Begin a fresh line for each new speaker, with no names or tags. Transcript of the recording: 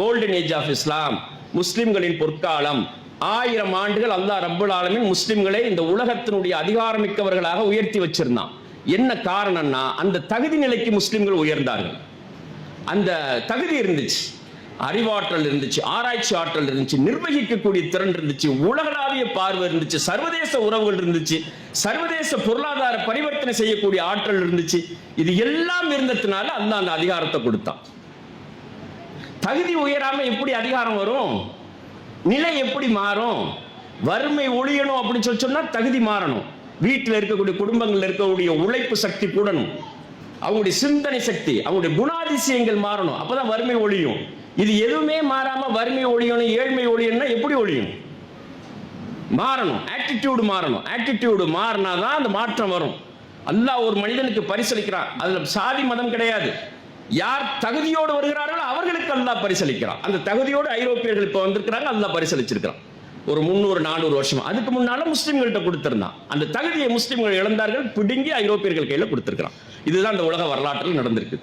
Golden age of Islam முஸ்லிம்களின் பொற்காலம். ஆயிரம் ஆண்டுகள் அல்லாஹ் ரப்புல் ஆலமின் முஸ்லிம்களை இந்த உலகத்தினுடைய அதிகாரமிக்கவர்களாக உயர்த்தி வச்சிருந்தான். என்ன காரணம்னா அந்த தகுதி நிலைக்கு முஸ்லிம்கள் உயர்ந்தார்கள். அந்த தகுதி இருந்துச்சு. அறிவாற்றல் இருந்துச்சு ஆராய்ச்சி ஆற்றல் இருந்துச்சு நிர்வகிக்கக்கூடிய திறன் இருந்துச்சு உலகளாவிய பார்வை இருந்துச்சு சர்வதேச உறவுகள் இருந்துச்சு சர்வதேச பொருளாதார பரிவர்த்தனை செய்யக்கூடிய ஆற்றல் இருந்துச்சு. இது எல்லாம் இருந்ததுனால அந்த அந்த அதிகாரத்தை கொடுத்தான். தகுதி உயராம எப்படி அதிகாரம் வரும்? நிலை எப்படி மாறும்? வறுமை ஒழியணும் அப்படின்னு சொல்லி சொன்னா தகுதி மாறணும். வீட்டில் இருக்கக்கூடிய குடும்பங்களில் இருக்கக்கூடிய உழைப்பு சக்தி கூடணும். அவங்களுடைய சிந்தனை சக்தி அவங்களுடைய குணாதிசயங்கள் மாறணும். அப்பதான் வறுமை ஒழியும். இது எதுவுமே மாறாம வறுமை ஒழியணும் ஏழ்மை ஒழியணும்னா எப்படி ஒழியும்? மாறணும். ஆட்டிடியூடு மாறணும். ஆட்டிடியூடு மாறினாதான் அந்த மாற்றம் வரும். அல்லாஹ் ஒரு மனிதனுக்கு பரிசளிக்கிறான். அதுல சாதி மதம் கிடையாது. யார் தகுதியோடு வருகிறார்களோ அவர்களுக்கு பரிசளிக்கிறான். அந்த தகுதியோடு ஐரோப்பியர்கள் இப்போ வந்திருக்கிறாங்க அல்லா பரிசளிச்சிருக்கிறான். ஒரு முந்நூறு நானூறு வருஷம். அதுக்கு முன்னால முஸ்லீம்கள்ட்ட கொடுத்திருந்தான். அந்த தகுதியை முஸ்லிம்கள் இழந்தார்கள் பிடுங்கி ஐரோப்பியர்கள் கையில கொடுத்திருக்கிறான். இதுதான் அந்த உலக வரலாற்றில் நடந்திருக்கு.